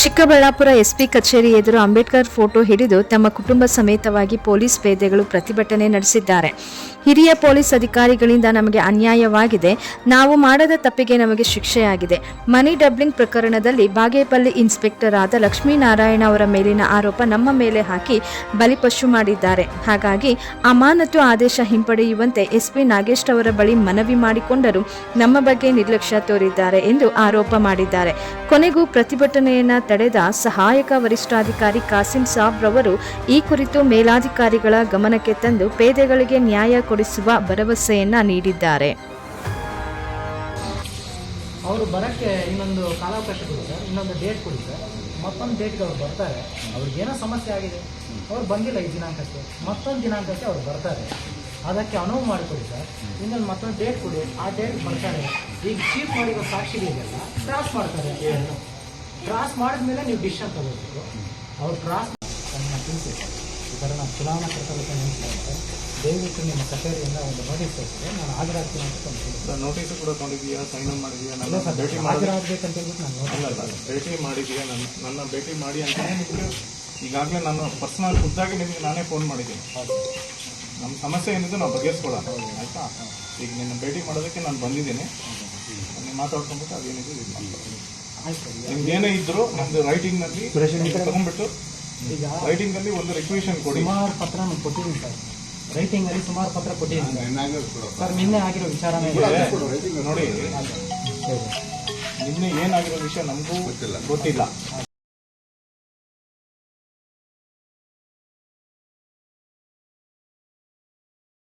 Chikkaballapur SP ಕಚೇರಿ ಎದುರು Ambedkar photo ಹಿಡಿದು ತಮ್ಮ ಕುಟುಂಬ ಸಮೇತವಾಗಿ ಪೊಲೀಸ್ ಪೇದೆಗಳು ಪ್ರತಿಭಟನೆ ನಡೆಸಿದ್ದಾರೆ. ಹಿರಿಯ ಪೊಲೀಸ್ ಅಧಿಕಾರಿಗಳಿಂದ ನಮಗೆ ಅನ್ಯಾಯವಾಗಿದೆ. ನಾವು ಮಾಡದ ತಪ್ಪಿಗೆ ನಮಗೆ ಶಿಕ್ಷೆಯಾಗಿದೆ. ಮನಿ ಡಬ್ಲಿಂಗ್ ಪ್ರಕರಣದಲ್ಲಿ ಬಾಗೇಪಲ್ಲಿ ಇನ್ಸ್ಪೆಕ್ಟರ್ ಆದ ಲಕ್ಷ್ಮೀನಾರಾಯಣ ಅವರ ಮೇಲಿನ ಆರೋಪ ನಮ್ಮ ಮೇಲೆ ಹಾಕಿ ಬಲಿಪಶು ಮಾಡಿದ್ದಾರೆ. ಹಾಗಾಗಿ ಅಮಾನತು ಆದೇಶ ಹಿಂಪಡೆಯುವಂತೆ ಎಸ್ಪಿ ನಾಗೇಶ್ ಅವರ ಬಳಿ ಮನವಿ ಮಾಡಿಕೊಂಡರೂ ನಮ್ಮ ಬಗ್ಗೆ ನಿರ್ಲಕ್ಷ್ಯ ತೋರಿದ್ದಾರೆ ಎಂದು ಆರೋಪ ಮಾಡಿದ್ದಾರೆ. ಕೊನೆಗೂ ಪ್ರತಿಭಟನೆಯನ್ನ ತಡೆದ ಸಹಾಯಕ ವರಿಷ್ಠಾಧಿಕಾರಿ ಕಾಸಿಂ ಸಾಬ್ ರವರು ಈ ಕುರಿತು ಮೇಲಾಧಿಕಾರಿಗಳ ಗಮನಕ್ಕೆ ತಂದು ಪೇದೆಗಳಿಗೆ ನ್ಯಾಯ ಕೊಡಿಸುವ ಭರವಸೆಯನ್ನ ನೀಡಿದ್ದಾರೆ. ಅವರು ಬರೋಕ್ಕೆ ಇನ್ನೊಂದು ಕಾಲಾವಕಾಶ ಕೊಡಿ ಸರ್ ಇನ್ನೊಂದು ಡೇಟ್ ಕೊಡಿ ಸರ್ ಮತ್ತೊಂದು ಡೇಟ್ಗೆ ಅವ್ರು ಬರ್ತಾರೆ. ಅವ್ರಿಗೇನೋ ಸಮಸ್ಯೆ ಆಗಿದೆ. ಅವ್ರು ಬಂದಿಲ್ಲ ಈ ದಿನಾಂಕಕ್ಕೆ. ಮತ್ತೊಂದು ದಿನಾಂಕಕ್ಕೆ ಅವ್ರು ಬರ್ತಾರೆ. ಅದಕ್ಕೆ ಅನುವು ಮಾಡಿಕೊಡಿ ಸರ್ ಇನ್ನೊಂದು ಮತ್ತೊಂದು ಡೇಟ್ ಕೊಡಿ. ಆ ಡೇಟ್ ಬರ್ತಾರೆ. ಈಗ ಚೀಫ್ ಮಾಡಿರೋ ಸಾಕ್ಷಿಗಳಿಗೆಲ್ಲ ಕ್ರಾಸ್ ಮಾಡ್ತಾರೆ. ಕ್ರಾಸ್ ಮಾಡಿದ್ಮೇಲೆ ನೀವು ಡಿಸಿಷನ್ ತಗೋಬೇಕು ಅವ್ರು ಕ್ರಾಸ್ ನನ್ನ ಈ ಥರ ನಾನು ಚುನಾವಣಾ ಕರ್ತವ್ಯಕ್ಕೆ ನಿಲ್ಲಿಸ್ತಾರೆ ದಯವಿಟ್ಟು ನಿಮ್ಮ ಕಚೇರಿಯಿಂದ ಒಂದು ನೋಟಿಸ್ ಕಳಿಸಿದೆ ನಾನು ಹಾಜರಾಗ್ತೀನಿ ಅಂತ ಸರ್ ನೋಟಿಸ್ ಕೂಡ ತೊಗೊಂಡಿದ್ಯಾ ಸೈನ್ ಅಪ್ ಮಾಡಿದ್ಯಾ ನನ್ನ ಭೇಟಿ ಹಾಜರಾಗಬೇಕಂತ ಹೇಳ್ಬಿಟ್ಟು ನಾನು ಅಲ್ಲ ಭೇಟಿ ಮಾಡಿದ್ಯಾ ನನ್ನ ನನ್ನ ಭೇಟಿ ಮಾಡಿ ಅಂತ ನಿಮಗೆ ಈಗಾಗಲೇ ನಾನು ಪರ್ಸನಲ್ ಖುದ್ದಾಗಿ ನಿಮಗೆ ನಾನೇ ಫೋನ್ ಮಾಡಿದ್ದೀನಿ. ನಮ್ಮ ಸಮಸ್ಯೆ ಏನಿದೆ ನಾವು ಬಗೆಹರಿಸ್ಕೊಳ್ಳೋಣ. ಆಯಿತಾ? ಈಗ ನಿನ್ನ ಭೇಟಿ ಮಾಡೋದಕ್ಕೆ ನಾನು ಬಂದಿದ್ದೀನಿ. ನೀವು ಮಾತಾಡ್ಕೊಂಡ್ಬಿಟ್ಟು ಅದೇನಿದೆ ಇದು. ಆಯ್ತು ಸರ್ ನಿಮ್ಗೆ ಏನೇ ಇದ್ರು ನಮ್ದು ರೈಟಿಂಗ್ನಲ್ಲಿ ತಗೊಂಡ್ಬಿಟ್ಟು ಈಗ ರೈಟಿಂಗಲ್ಲಿ ಒಂದು ರಿಕ್ವೆಷನ್ ಕೊಡಿ. ಸುಮಾರು ಪತ್ರ ನಾನು ಕೊಟ್ಟಿದ್ದೀನಿ ಸರ್. ರೈಟಿಂಗಲ್ಲಿ ಸುಮಾರು ಪತ್ರ ಕೊಟ್ಟಿದ್ದೀನಿ ಸರ್. ನಿನ್ನೆ ಆಗಿರೋ ವಿಚಾರನೇ ನೋಡಿ. ನಿನ್ನೆ ಏನಾಗಿರೋ ವಿಷಯ ನಮಗೂ ಗೊತ್ತಿಲ್ಲ. ಗೊತ್ತಿಲ್ಲ.